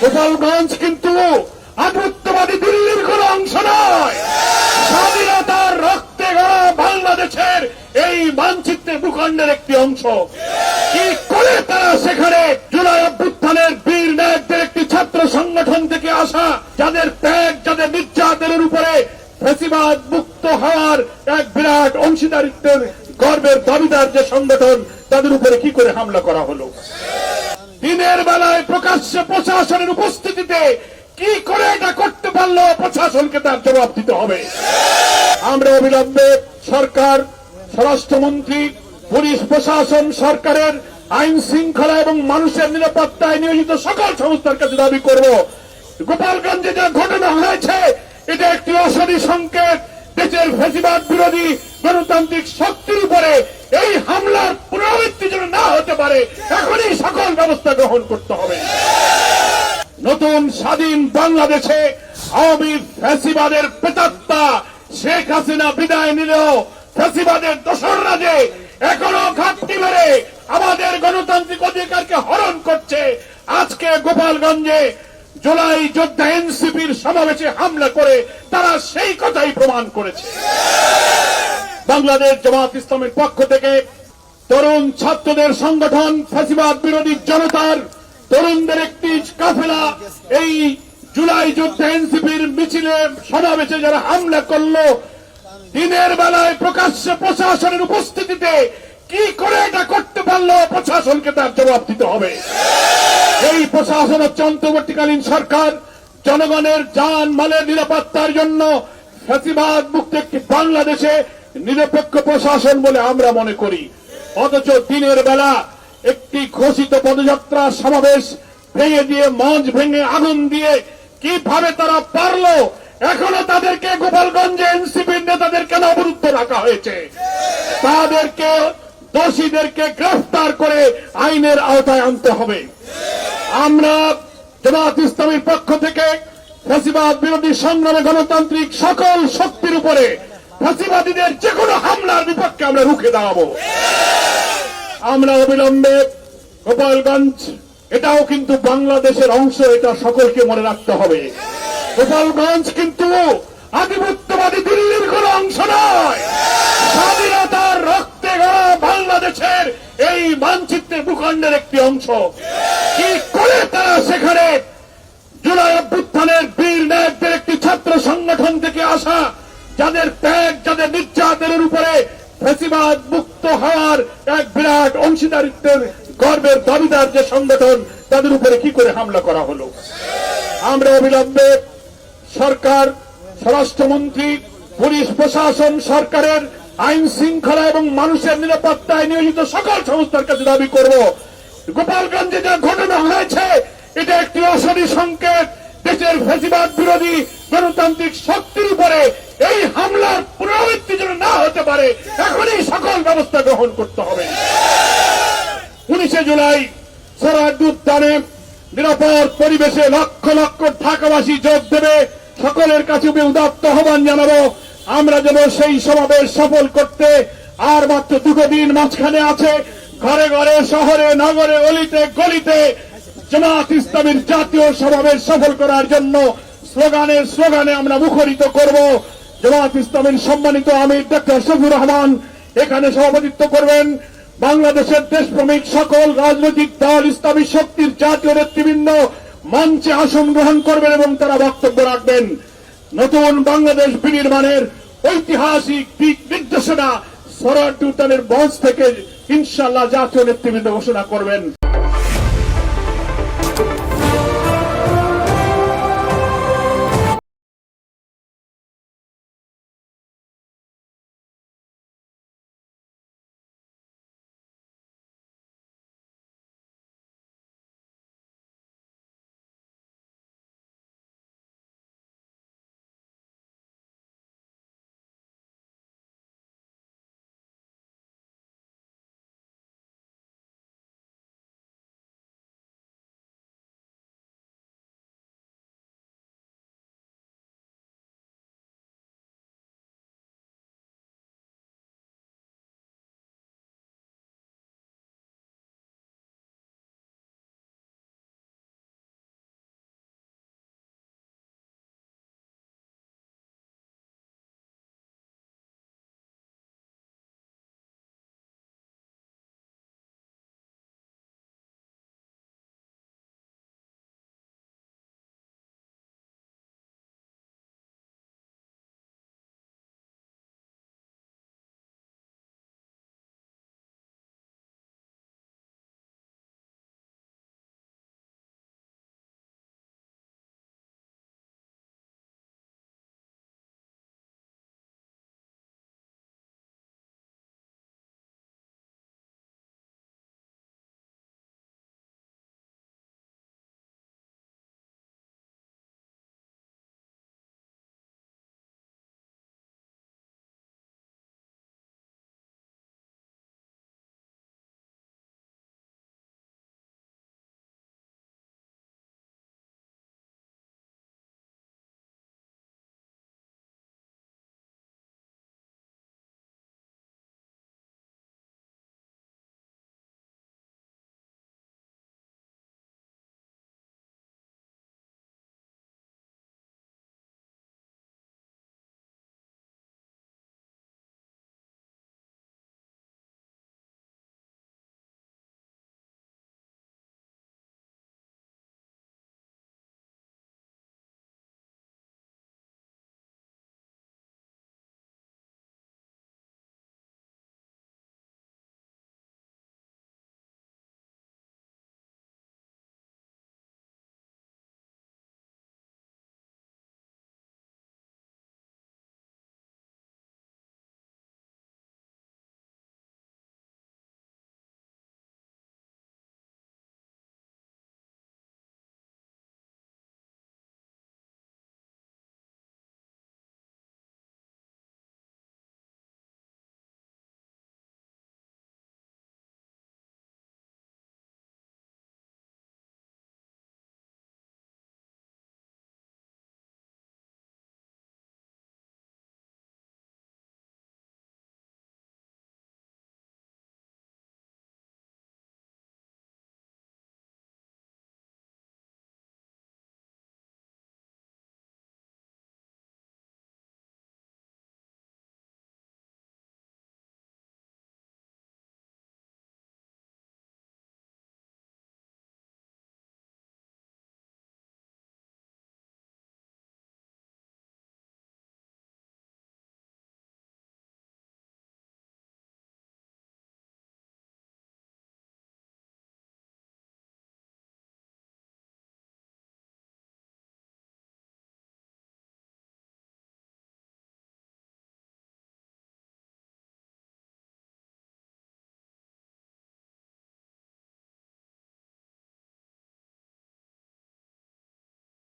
গোপালগঞ্জ কিন্তু আধিপত্যবাদী দিল্লির কোন অংশ নয়। স্বাধীনতার রক্তে গড়া বাংলাদেশের এই মানচিত্রে ভূখণ্ডের একটি অংশ। কি করে তারা সেখানে জুলাই অভ্যুত্থানের বীর নায়কদের একটি ছাত্র সংগঠন থেকে আসা, যাদের ত্যাগ, যাদের নির্যাতনের উপরে ফেসিবাদ মুক্ত হওয়ার এক বিরাট অংশীদারিত্বের গর্বের দাবিদার যে সংগঠন, তাদের উপরে কি করে হামলা করা হলো? দিনের প্রকাশ্যে প্রশাসনের উপস্থিতিতে কি করে এটা করতে পারল প্রশাসনকে তার জবাব দিতে হবে। আমরা অবিলম্বে সরকার, স্বরাষ্ট্রমন্ত্রী, পুলিশ প্রশাসন, সরকারের আইন শৃঙ্খলা এবং মানুষের নিরাপত্তায় নিয়োজিত সকল সংস্থার কাছে দাবি করব। গোপালগঞ্জে যা ঘটনা হয়েছে, এটা একটি অশনি সংকেত। দেশের ফেসিবাদ বিরোধী গণতান্ত্রিক শক্তির উপরে এই হামলার পুনরাবৃত্তি যেন না হতে পারে, এখনই সকল ব্যবস্থা গ্রহণ করতে হবে। নতুন স্বাধীন বাংলাদেশে আওয়ামী ফ্যাসিবাদের প্রেতাত্মা শেখ হাসিনা বিদায় নিলেও ফ্যাসিবাদের দোসররা যে এখনও ঘাটতি মেরে আমাদের গণতান্ত্রিক অধিকারকে হরণ করছে, আজকে গোপালগঞ্জে জুলাই যোদ্ধা এনসিপির সমাবেশে হামলা করে তারা সেই কথাই প্রমাণ করেছে। বাংলাদেশ জামাত ইসলামের পক্ষ থেকে তরুণ ছাত্রদের সংগঠন ফ্যাসিবাদ বিরোধী জনতার তরুণদের একটি কাফেলা এই জুলাই যুদ্ধে এনসিপির মিছিলে সমাবেশে যারা হামলা করল, দিনের বেলায় প্রকাশ্যে প্রশাসনের উপস্থিতিতে কি করে এটা করতে পারল, প্রশাসনকে তার জবাব দিতে হবে। এই প্রশাসন হচ্ছে অন্তর্বর্তীকালীন সরকার, জনগণের যান মালের নিরাপত্তার জন্য ফ্যাসিবাদ মুক্ত একটি বাংলাদেশে নিরপেক্ষ প্রশাসন বলে আমরা মনে করি। অথচ দিনের বেলা একটি ঘোষিত পদযাত্রা সমাবেশ ভেঙে দিয়ে, মঞ্চ ভেঙে আগুন দিয়ে কীভাবে তারা পারল, এখনও তাদেরকে গোপালগঞ্জে এনসিপির নেতাদের কেন অবরুদ্ধ রাখা হয়েছে। তাদেরকে, দোষীদেরকে গ্রেফতার করে আইনের আওতায় আনতে হবে। আমরা জামাত ইসলামীর পক্ষ থেকে ফ্যাসিবাদ বিরোধী সংগ্রামে গণতান্ত্রিক সকল শক্তির উপরে ফ্যাসিবাদীদের যে কোনো হামলার বিপক্ষে আমরা রুখে দাঁড়াবো। আমরা অবিলম্বে গোপালগঞ্জ, এটাও কিন্তু বাংলাদেশের অংশ, এটা সকলকে মনে রাখতে হবে। গোপালগঞ্জ কিন্তু আধিপত্যবাদী দিল্লির কোন অংশ নয়। স্বাধীনতার রক্তে গড়া বাংলাদেশের এই মানচিত্রে ভূখণ্ডের একটি অংশ। কি ফেসিবাদ মুক্ত হওয়ার এক বিরাট অংশীদারিত্বের গর্বের দাবিদার যে সংগঠন, তাদের উপরে কি করে হামলা করা হলো? আমরা অবিলম্বে সরকার, স্বরাষ্ট্রমন্ত্রী, পুলিশ, প্রশাসন, সরকারের আইন শৃঙ্খলা এবং মানুষের নিরাপত্তায় নিয়োজিত সকল সংস্থার কাছে দাবি করব। গোপালগঞ্জে যা ঘটনা হয়েছে, এটা একটি অশনি সংকেত। দেশের ফেসিবাদ বিরোধী গণতান্ত্রিক শক্তির উপরে এই হামলার পুনরাবৃত্তি যেন পারে, এখনই সকল ব্যবস্থা গ্রহণ করতে হবে। উনিশে জুলাই সরাদ নিরাপদ পরিবেশে লক্ষ লক্ষ ঢাকাবাসী যোগ দেবে। সকলের কাছে উদাত্ত আহ্বান জানাব, আমরা যেন সেই সমাবেশ সফল করতে। আর মাত্র দুটো দিন মাঝখানে আছে, ঘরে ঘরে, শহরে, নগরে, অলিতে, গলিতে জামাত ইসলামের জাতীয় সমাবেশ সফল করার জন্য স্লোগানের স্লোগানে আমরা মুখরিত করব। জামাত ইসলামের সম্মানিত আমির ডক্টর শফিউর রহমান, এখানে সভাপতিত্ব করবেন বাংলাদেশের দেশপ্রেমিক সকল রাজনৈতিক দল, ইসলামী শক্তির জাতীয় নেতৃবৃন্দ মঞ্চে আসন গ্রহণ করবেন এবং তারা বক্তব্য রাখবেন। নতুন বাংলাদেশ বিনির্মাণের ঐতিহাসিক দিক নির্দেশনা সরাট উদ্যানের মঞ্চ থেকে ইনশাল্লাহ জাতীয় নেতৃবৃন্দ ঘোষণা করবেন।